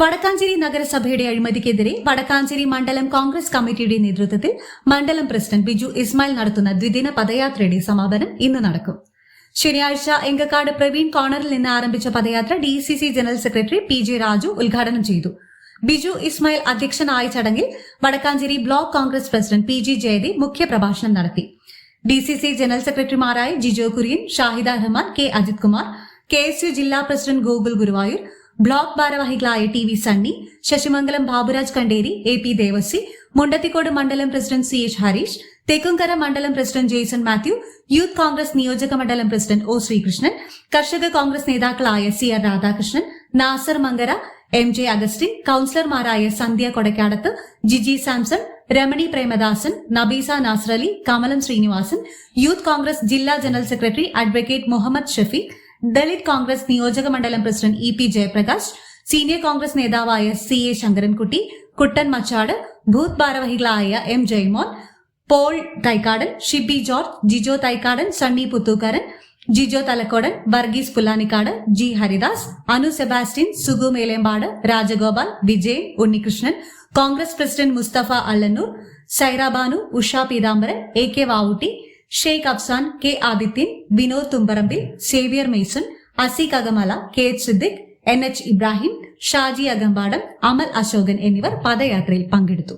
വടക്കാഞ്ചേരി നഗരസഭയുടെ അഴിമതിക്കെതിരെ വടക്കാഞ്ചേരി മണ്ഡലം കോൺഗ്രസ് കമ്മിറ്റിയുടെ നേതൃത്വത്തിൽ മണ്ഡലം പ്രസിഡന്റ് ബിജു ഇസ്മായിൽ നടത്തുന്ന ദ്വിദിന പദയാത്രയുടെ സമാപനം ഇന്ന് നടക്കും. ശനിയാഴ്ച എങ്കക്കാട് പ്രവീൺ കോർണറിൽ നിന്ന് ആരംഭിച്ച പദയാത്ര D C C general secretary P J Raju ഉദ്ഘാടനം ചെയ്തു. ബിജു ഇസ്മായിൽ അധ്യക്ഷനായ ചടങ്ങിൽ Vadakkanchery block Congress president P G Jayadev മുഖ്യപ്രഭാഷണം നടത്തി. ഡി സി സി ജനറൽ സെക്രട്ടറിമാരായ Jijo Kurian Shahida Rahman K Ajith Kumar K S U ജില്ലാ പ്രസിഡന്റ് ഗോകുൽ ഗുരുവായൂർ ബ്ലോക്ക് ഭാരവാഹികളായ T V Sunny Sasimangalam Baburaj Kanderi A P Devasi Mundathikode മണ്ഡലം president C H Harish Thekkumkara മണ്ഡലം president Jaison Mathew youth Congress നിയോജക മണ്ഡലം president O Sreekrishnan കർഷക കോൺഗ്രസ് നേതാക്കളായ C R Radhakrishnan Nasar Mankara M J Augustine കൌൺസിലർമാരായ Sandhya Kodakkadath Jiji Samson Ramani Premadasan Nabeesa Nasarali Kamalam Sreenivasan youth Congress ജില്ലാ general secretary advocate Muhammad Shafeeq Dalit Congress നിയോജക മണ്ഡലം president E P Jayaprakash senior Congress നേതാവായ C A Sankarankutty Kuttan Machad booth ഭാരവാഹികളായ M Jaimon Paul Thaikkadan Shibi George Jijo Thaikkadan Sunny Puthookkaran Jijo Thalakkodan Varghese Pullanikkad G Haridas Anu Sebastian Sugu Melempad Rajagopal Vijayan Unnikrishnan Congress president Mustafa Allannur Sairabanu Usha Peethambaran A K Vavutty Sheikh Afsan K Adithyan Vinod Thumbarambil Xavier Mason Aseeq Agamala K H Siddique N H Ibrahim Shaji Agampadam Amal Ashokan എന്നിവർ പദയാത്രയിൽ പങ്കെടുത്തു.